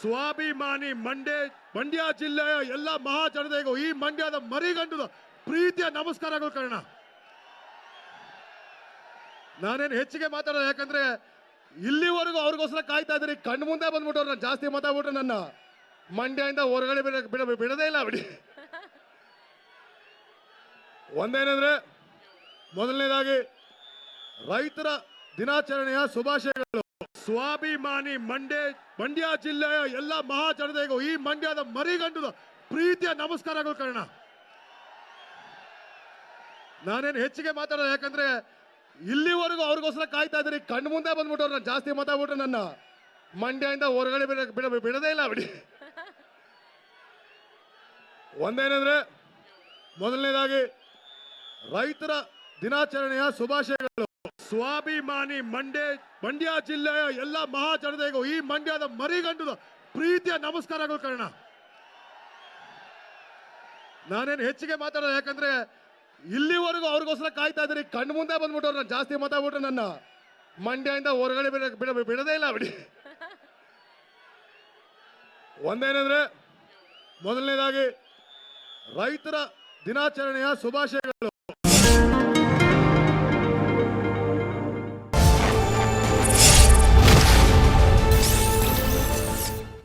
ಸ್ವಾಭಿಮಾನಿ ಮಂಡ್ಯ ಮಂಡ್ಯ ಜಿಲ್ಲೆಯ ಎಲ್ಲ ಮಹಾಜನತೆಗೂ ಈ ಮಂಡ್ಯದ ಮರಿಗಂಡದ ಪ್ರೀತಿಯ ನಮಸ್ಕಾರಗಳು ಕಾರಣ. ನಾನೇನು ಹೆಚ್ಚಿಗೆ ಮಾತಾಡೋದು ಯಾಕಂದ್ರೆ ಇಲ್ಲಿವರೆಗೂ ಅವ್ರಿಗೋಸ್ಕರ ಕಾಯ್ತಾ ಇದ್ರಿ ಕಣ್ಣು ಮುಂದೆ ಬಂದ್ಬಿಟ್ಟವ್ರು ನಾನು ಜಾಸ್ತಿ ಮಾತಾಡ್ಬಿಟ್ರೆ ನನ್ನ ಮಂಡ್ಯದಿಂದ ಹೊರಗಡೆ ಬಿಡ ಬಿಡದೇ ಇಲ್ಲ ಬಿಡಿ. ಒಂದೇನಂದ್ರೆ ಮೊದಲನೇದಾಗಿ ರೈತರ ದಿನಾಚರಣೆಯ ಶುಭಾಶಯಗಳು. ಸ್ವಾಭಿಮಾನಿ ಮಂಡ್ಯ ಮಂಡ್ಯ ಜಿಲ್ಲೆಯ ಎಲ್ಲ ಮಹಾಜನತೆಗೂ ಈ ಮಂಡ್ಯದ ಮರಿಗಂಡದ ಪ್ರೀತಿಯ ನಮಸ್ಕಾರಗಳು ಕಾರಣ. ನಾನೇನು ಹೆಚ್ಚಿಗೆ ಮಾತಾಡೋದು ಯಾಕಂದ್ರೆ ಇಲ್ಲಿವರೆಗೂ ಅವ್ರಿಗೋಸ್ಕರ ಕಾಯ್ತಾ ಇದ್ರಿ ಕಣ್ಣು ಮುಂದೆ ಬಂದ್ಬಿಟ್ಟವ್ರು ನಾನು ಜಾಸ್ತಿ ಮಾತಾಡ್ಬಿಟ್ರೆ ನನ್ನ ಮಂಡ್ಯದಿಂದ ಹೊರಗಡೆ ಬಿಡ, ಬಿಡದೇ ಇಲ್ಲ, ಬಿಡಿ. ಒಂದೇನಂದ್ರೆ, ಮೊದಲನೇದಾಗಿ ರೈತರ ದಿನಾಚರಣೆಯ ಶುಭಾಶಯಗಳು. ಸ್ವಾಭಿಮಾನಿ ಮಂಡ್ಯ ಮಂಡ್ಯ ಜಿಲ್ಲೆಯ ಎಲ್ಲ ಮಹಾಜನತೆಗೂ ಈ ಮಂಡ್ಯದ ಮರಿಗಂಡದ ಪ್ರೀತಿಯ ನಮಸ್ಕಾರಗಳು ಕಾರಣ. ನಾನೇನು ಹೆಚ್ಚಿಗೆ ಮಾತಾಡೋದು, ಯಾಕಂದ್ರೆ ಇಲ್ಲಿವರೆಗೂ ಅವ್ರಿಗೋಸ್ಕರ ಕಾಯ್ತಾ ಇದ್ರಿ ಕಣ್ಣು ಮುಂದೆ ಬಂದ್ಬಿಟ್ಟವ್ರು ನಾನು ಜಾಸ್ತಿ ಮಾತಾಡ್ಬಿಟ್ರೆ ನನ್ನ ಮಂಡ್ಯದಿಂದ ಹೊರಗಡೆ ಬಿಡ, ಬಿಡದೇ ಇಲ್ಲ ಬಿಡಿ. ಒಂದೇನಂದ್ರೆ, ಮೊದಲನೇದಾಗಿ ರೈತರ ದಿನಾಚರಣೆಯ ಶುಭಾಶಯಗಳು.